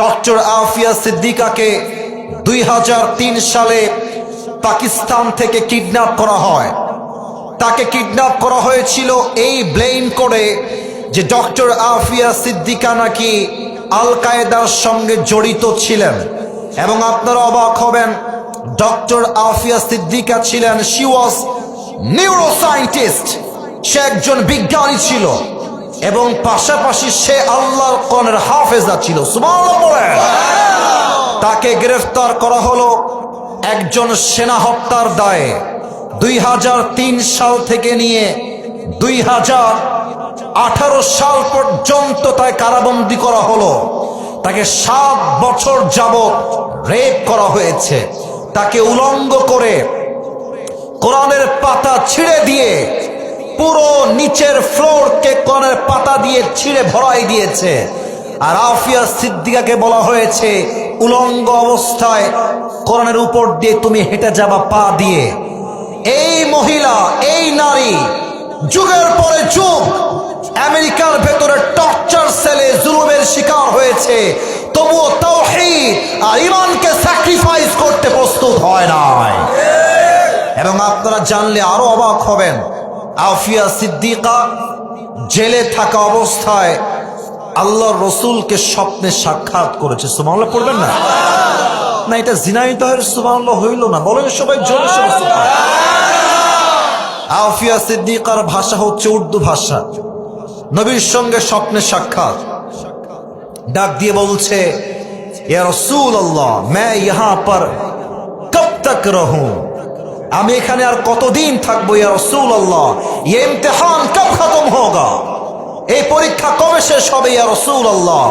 Doctor Afia সিদ্দিকাকে দুই হাজার তিন সালে পাকিস্তান থেকে কিডন্যাপ করা হয়। তাকে কিডন্যাপ করা হয়েছিল এই ব্লেম করে যে ডক্টর আফিয়া সিদ্দিকা নাকি আল কায়েদার সঙ্গে জড়িত ছিলেন। এবং আপনারা অবাক হবেন, ডক্টর আফিয়া সিদ্দিকা ছিলেন শি ওয়াজ নিউরোসায়েন্টিস্ট সে একজন বিজ্ঞানী ছিল। এবং পাশাপাশি সে আল্লাহর কনের হাফেজা ছিল। তাকে গ্রেফতার করা হলো একজন সেনা হত্যার দায়ে। দুই হাজার তিন সাল থেকে নিয়ে দুই হাজার আঠারো সাল পর্যন্ত তাকে কারাবন্দি করা হলো। তাকে সাত বছর যাবত রেপ করা হয়েছে। তাকে উলঙ্গ করে কোরআনের পাতা ছিঁড়ে দিয়ে পুরো নিচের ফ্লোরকে কোরআনের পাতা দিয়ে ছিঁড়ে ভরাই দিয়েছে। আর আফিয়া সিদ্দিকাকে বলা হয়েছে, উলঙ্গ অবস্থায় কোরআনের উপর দিয়ে তুমি হেঁটে যাবা পা দিয়ে। এই মহিলা, এই নারী, যুগের পরে যুগ, আমেরিকার ভেতরে টর্চার সেলে জুলুমের শিকার হয়েছে। তবুও তাওহীদ আর ইমানকে স্যাক্রিফাইস করতে প্রস্তুত হয় নাই। এবং আপনারা জানলে আরও অবাক হবেন আফিয়া সিদ্দিকা জেলে থাকা অবস্থায় আল্লাহ রসুলকে স্বপ্নে সাক্ষাৎ করেছে। সুমাল্লাহ পড়বেন না? না, এটা জিনাইদহের সুমাল্লাহ হইল না। বলেন সবাই আফিয়া সিদ্দিকার ভাষা হচ্ছে উর্দু ভাষা। নবীর সঙ্গে স্বপ্নে সাক্ষাৎ। ডাক দিয়ে বলছে, ইয়া রসুল আল্লাহ মে ইহা পর কব তক রহু আমি এখানে আর কতদিন থাকবো ইয়া রসুল আল্লাহ ये इम्तिहान कब खत्म होगा এই পরীক্ষা কবে শেষ হবে ইয়া রসুল আল্লাহ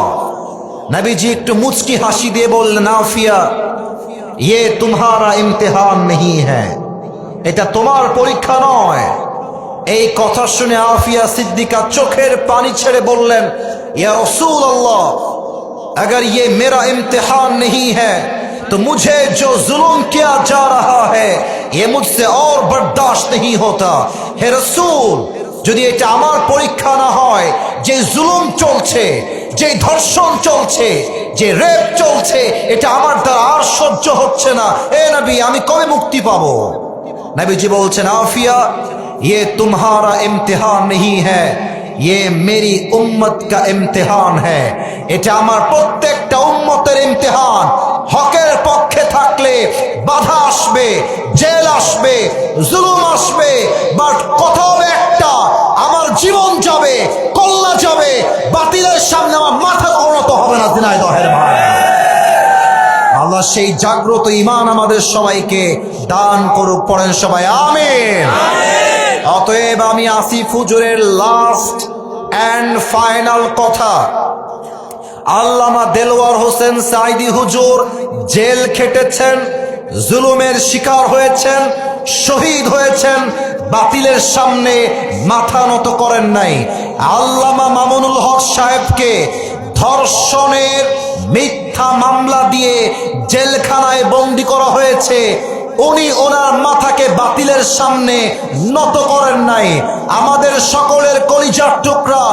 নবীজি একটু মুচকি হাসি দিয়ে বললেন আফিয়া ये तुम्हारा इम्तिहान नहीं है এটা তোমার পরীক্ষা নয় এই কথা শুনে আফিয়া সিদ্দিকা চোখের পানি ছেড়ে বললেন ইয়া রসুল আল্লাহ अगर ये मेरा इम्तिहान नहीं है तो मुझे जो जुल्म किया जा रहा है ये मुझसे और बर्दाश्त नहीं होता हे रसूल যদি এটা আমার পরীক্ষা না হয়, যে জুলুম চলছে, যে ধর্ষণ চলছে, যে রেপ চলছে, এটা আমার দ্বারা আর সহ্য হচ্ছে না। এ নাবি, আমি কবে মুক্তি পাব? নাবিজি বলছেন, আফিয়া ইয়ে तुम्हारा इम्तिहान নেই হ্যাঁ ये मेरी उम्मत का इम्तिहान है এটা আমার প্রত্যেকটা উম্মতের ইমতিহান, হকের পক্ষে থাকলে বাধা আসবে, জেল আসবে, জুলুম আসবে বাট কথা হবে একটা, আমার জীবন যাবে, কল্লা যাবে, বাতিলের সামনে আমার মাথা অনত হবে না দিনাই দহের ভাই। আল্লাহ সেই জাগ্রত ইমান আমাদের সবাইকে দান করুক, পড়েন সবাই, আমিন। অতএব আমি আসিফ হুজুরের লাস্ট অ্যান্ড ফাইনাল কথা। আল্লামা দেলোয়ার হোসেন সাইদি হুজুর জেল খেটেছেন, জুলুমের শিকার হয়েছেন, শহীদ হয়েছেন, বাতিলের সামনে মাথা নত করেন নাই। আল্লামা মামুনুল হক সাহেবকে ধর্ষণের মিথ্যা মামলা দিয়ে জেলখানায় বন্দি করা হয়েছে। উনি ওনার মাথাকে বাতিলের সামনে নত করেন নাই। আমাদের সকলের কলিজার টুকরা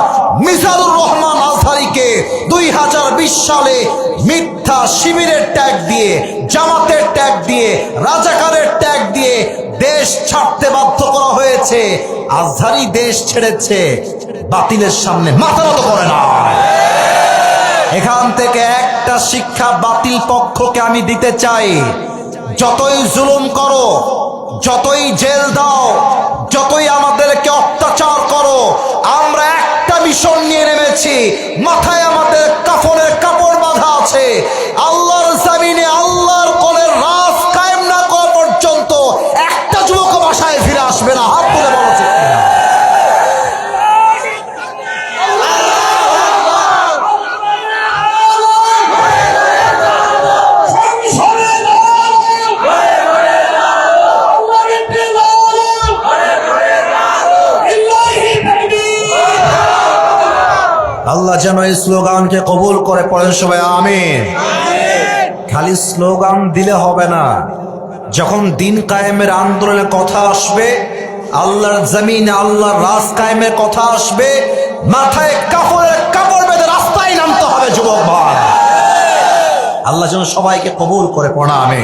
মিজানুর রহমান দুই হাজার বিশ সালে মিথ্যা শিবিরের ট্যাগ দিয়ে, জামাতের ট্যাগ দিয়ে, রাজাকারের ট্যাগ দিয়ে দেশ ছাড়তে বাধ্য করা হয়েছে। আজহারি দেশ ছেড়েছে, বাতিলের সামনে মাথা নত করে না। এখান থেকে একটা শিক্ষা বাতিল পক্ষকে আমি দিতে চাই। যতই জুলুম করো, যতই জেল দাও আল্লাহ যেন এই স্লোগানকে কবুল করে পড়েন সবাই আমিন। খালি স্লোগান দিলে হবে না। যখন দিন কায়েমের আন্দোলনের কথা আসবে আল্লাহর জমিন আল্লাহর রাজ কায়েমের কথা আসবে মাথায় কাপড়ের কাপড় বেঁধে রাস্তায় নামতে হবে যুবক ভাই। আল্লাহ যেন সবাইকে কবুল করে পড়া আমি